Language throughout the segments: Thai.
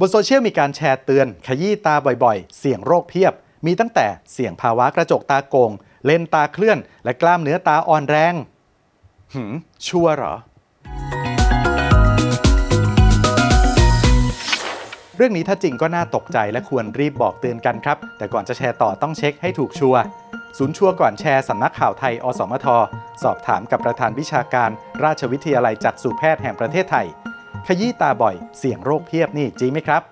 บนโซเชียลมีการแชร์เตือน ขยี้ตาบ่อยๆ เสี่ยงโรคเพียบ มีตั้งแต่เสี่ยงภาวะกระจกตาโกง เลนส์ตาเคลื่อน และกล้ามเนื้อตาอ่อนแรง หืม ชัวร์เหรอ เรื่องนี้ถ้าจริงก็น่าตกใจและควรรีบบอกเตือนกันครับ แต่ก่อนจะแชร์ต่อต้องเช็คให้ถูกชัวร์ศูนย์ชัวร์ก่อนแชร์สำนักข่าวไทย อสมท สอบถามกับประธานวิชาการ ราชวิทยาลัยจักษุแพทย์แห่งประเทศไทย ขยี้ตาบ่อย เสี่ยงโรคเพียบนี่จริงไหมครับ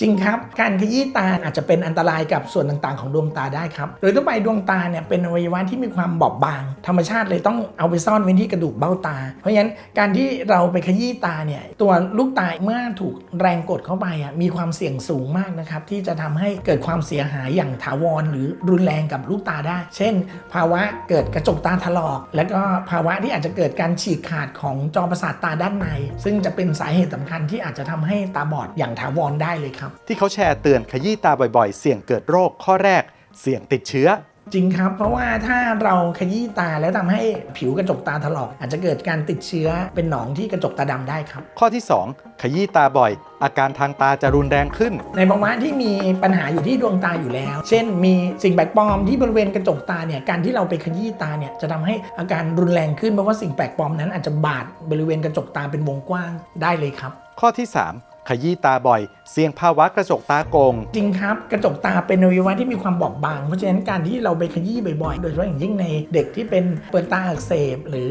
จริงครับ การขยี้ตาอาจจะเป็นอันตรายกับส่วนต่างๆ ของดวงตาได้ครับ โดยทั่วไปดวงตาเนี่ยเป็นอวัยวะที่มีความบอบบาง ธรรมชาติเลยต้องเอาไปซ่อนไว้ที่กระดูกเบ้าตา เพราะฉะนั้นการที่เราไปขยี้ตาเนี่ยตัวลูกตาเมื่อถูกแรงกดเข้าไปอะมีความเสี่ยงสูงมากนะครับที่จะทำให้เกิดความเสียหายอย่างถาวร หรือรุนแรงกับลูกตาได้ เช่น ภาวะเกิดกระจกตาถลอก แล้วก็ภาวะที่อาจจะเกิดการฉีกขาดของจอประสาทตาด้านใน ซึ่งจะเป็นสาเหตุสำคัญที่อาจจะทำให้ตาบอดอย่างถาวรได้เลยครับที่เขาแชร์เตือนขยี้ตาบ่อยๆ เสี่ยงเกิดโรคข้อแรก เสี่ยงติดเชื้อจริงครับ เพราะว่าถ้าเราขยี้ตาแล้วทำให้ผิวกระจกตาถลอก อาจจะเกิดการติดเชื้อเป็นหนองที่กระจกตาดำได้ครับ ข้อที่ 2 ขยี้ตาบ่อย อาการทางตาจะรุนแรงขึ้น ในภาวะที่มีปัญหาอยู่ที่ดวงตาอยู่แล้ว เช่น มีสิ่งแปลกปลอมที่บริเวณกระจกตาเนี่ยการที่เราไปขยี้ตาเนี่ยจะทำให้อาการรุนแรงขึ้นเพราะว่าสิ่งแปลกปลอมนั้นอาจจะบาดบริเวณกระจกตาเป็นวงกว้างได้เลยครับ ข้อที่ 3 ขยี้ตาบ่อย เสี่ยงภาวะกระจกตาโกง จริงครับ กระจกตาเป็นอวัยวะที่มีความบอบบาง เพราะฉะนั้นการที่เราไปขยี้บ่อยๆ โดยเฉพาะอย่างยิ่งในเด็กที่เป็นเปิดตาอักเสบ หรือ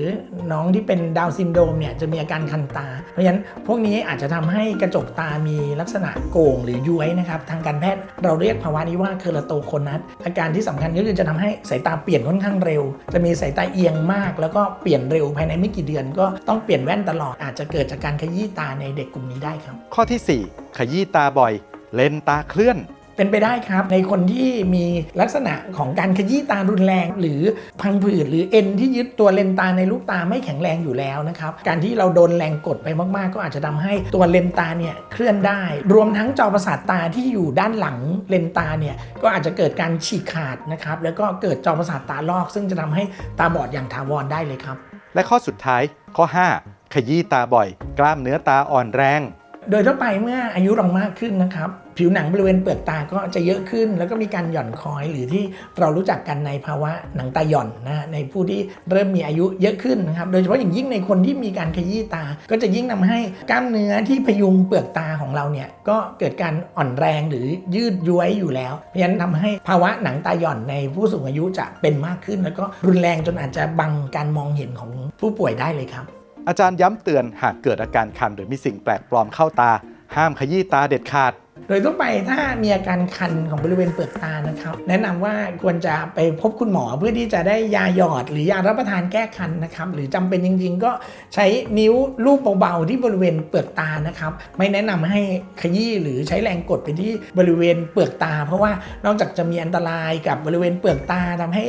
น้องที่เป็นดาวซินโดมเนี่ยจะมีอาการคันตา เพราะฉะนั้นพวกนี้อาจจะทำให้กระจกตามีลักษณะโก่งหรือย้วยนะครับทางการแพทย์เราเรียกภาวะนี้ว่าเคอราโตโคนัสอาการที่สำคัญก็คือจะทำให้สายตาเปลี่ยนค่อนข้างเร็ว จะมีสายตาเอียงมาก แล้วก็เปลี่ยนเร็วภายในไม่กี่เดือน ก็ต้องเปลี่ยนแว่นตลอดอาจจะเกิดจากการขยี้ตาในเด็กกลุ่มนี้ได้ครับข้อทีสี่ 4 ขยี้ตาบ่อย เลนส์ตาเคลื่อน เป็นไปได้ครับในคนที่มีลักษณะของการขยี้ตารุนแรง หรือพังผืดหรือเอ็นที่ยึดตัวเลนตาในลูกตาไม่แข็งแรงอยู่แล้วนะครับ การที่เราโดนแรงกดไปมากๆ ก็อาจจะทำให้ตัวเลนตาเนี่ยเคลื่อนได้ รวมทั้งจอประสาทตาที่อยู่ด้านหลังเลนตาเนี่ยก็อาจจะเกิดการฉีกขาดนะครับแล้วก็เกิดจอประสาทตาลอก ซึ่งจะทำให้ตาบอดอย่างถาวรได้เลยครับและข้อสุดท้ายข้อ 5 ขยี้ตาบ่อย กล้ามเนื้อตาอ่อนแรง โดยทั่วไปเมื่ออายุเรามากขึ้นนะครับ ผิวหนังบริเวณเปลือกตาก็จะเยอะขึ้น แล้วก็มีการหย่อนคอยหรือที่เรารู้จักกันในภาวะหนังตาหย่อนนะในผู้ที่เริ่มมีอายุเยอะขึ้นนะครับ โดยเฉพาะอย่างยิ่งในคนที่มีการขยี้ตา ก็จะยิ่งทำให้กล้ามเนื้อที่พยุงเปลือกตาของเราเนี่ยก็เกิดการอ่อนแรงหรือยืดย้วยอยู่แล้ว เพราะฉะนั้นทำให้ภาวะหนังตาหย่อนในผู้สูงอายุจะเป็นมากขึ้น แล้วก็รุนแรงจนอาจจะบังการมองเห็นของผู้ป่วยได้เลยครับ อาจารย์ย้ำเตือนหากเกิดอาการคันหรือมีสิ่งแปลกปลอมเข้าตา ห้ามขยี้ตาเด็ดขาด โดยทั่วไปถ้ามีอาการคันของบริเวณเปลือกตานะครับ แนะนำว่าควรจะไปพบคุณหมอเพื่อที่จะได้ยาหยอด หรือยารับประทานแก้คันนะครับ หรือจำเป็นจริง ๆ ก็ใช้นิ้วลูบเบาๆที่บริเวณเปลือกตานะครับ ไม่แนะนำให้ขยี้หรือใช้แรงกดไปที่บริเวณเปลือกตา เพราะว่านอกจากจะมีอันตรายกับบริเวณเปลือกตาทำให้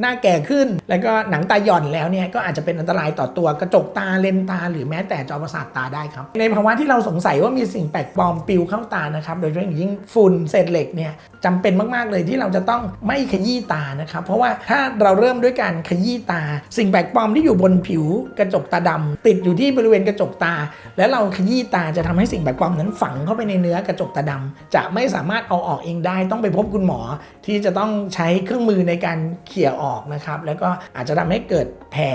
หน้าแก่ขึ้น แล้วก็หนังตาหย่อนแล้วเนี่ยก็อาจจะเป็นอันตรายต่อตัวกระจกตาเลนตา หรือแม้แต่จอประสาทตาได้ครับ ในภาวะที่เราสงสัยว่ามีสิ่งแปลกปลอมปิวเข้าตานะครับ โดยเฉพาะอย่างยิ่งฝุ่นเศษเหล็กเนี่ยจำเป็นมากๆเลยที่เราจะต้องไม่ขยี้ตานะครับ เพราะว่าถ้าเราเริ่มด้วยการขยี้ตา สิ่งแปลกปลอมที่อยู่บนผิวกระจกตาดำติดอยู่ที่บริเวณกระจกตา แล้วเราขยี้ตาจะทำให้สิ่งแปลกปลอมนั้นฝังเข้าไปในเนื้อกระจกตาดำจะไม่สามารถเอาออกเองได้ต้องไปพบคุณหมอ ที่จะต้องใช้เครื่องมือในการเขี่ยออกนะครับ แล้วก็อาจจะทำให้เกิดแผล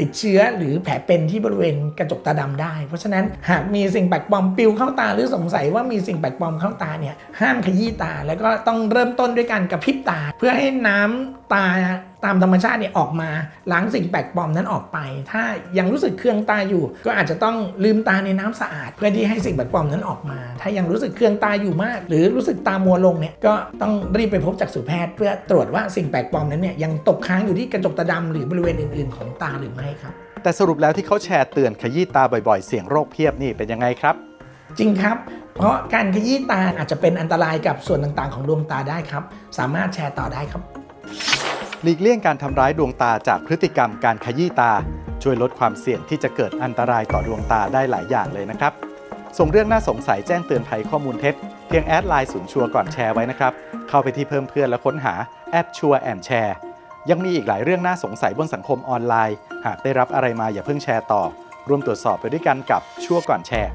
ติดเชื้อหรือแผลเป็นที่บริเวณกระจกตาดำได้ เพราะฉะนั้นหากมีสิ่งแปลกปลอมปิวเข้าตาหรือสงสัยว่ามีสิ่งแปลกปลอมเข้าตาเนี่ยห้ามขยี้ตา แล้วก็ต้องเริ่มต้นด้วยการกระพริบตา เพื่อให้น้ำตา ตามธรรมชาติเนี่ยออกมาล้างสิ่งแปลกปลอมนั้นออกไป ถ้ายังรู้สึกเคืองตาอยู่ ก็อาจจะต้องลืมตาในน้ำสะอาด เพื่อที่ให้สิ่งแปลกปลอมนั้นออกมา ถ้ายังรู้สึกเคืองตาอยู่มาก หรือรู้สึกตามัวลงเนี่ยก็ต้องรีบไปพบจักษุแพทย์ เพื่อตรวจว่าสิ่งแปลกปลอมนั้นเนี่ยยังตกค้างอยู่ที่กระจกตาดำหรือบริเวณอื่น ๆ ของตาหรือไม่ครับแต่สรุปแล้วที่เขาแชร์เตือนขยี้ตาบ่อยๆ เสี่ยงโรคเพียบนี่เป็นยังไงครับ จริงครับ เพราะการขยี้ตาอาจจะเป็นอันตรายกับส่วนต่างๆ ของดวงตาได้ครับ สามารถแชร์ต่อได้ครับ หลีกเลี่ยงการทำร้ายดวงตาจากพฤติกรรมการขยี้ตา ช่วยลดความเสี่ยงที่จะเกิดอันตรายต่อดวงตาได้หลายอย่างเลยนะครับ ส่งเรื่องน่าสงสัยแจ้งเตือนภัยข้อมูลเท็จ เพียงแอดไลน์ศูนย์ชัวร์ก่อนแชร์ไว้นะครับ เข้าไปที่เพิ่มเพื่อนและค้นหาแอดชัวร์แอนแชร์ยังมีอีกหลายเรื่องน่าสงสัยบนสังคมออนไลน์ หากได้รับอะไรมาอย่าเพิ่งแชร์ต่อ ร่วมตรวจสอบไปด้วยกันกับชัวก่อนแชร์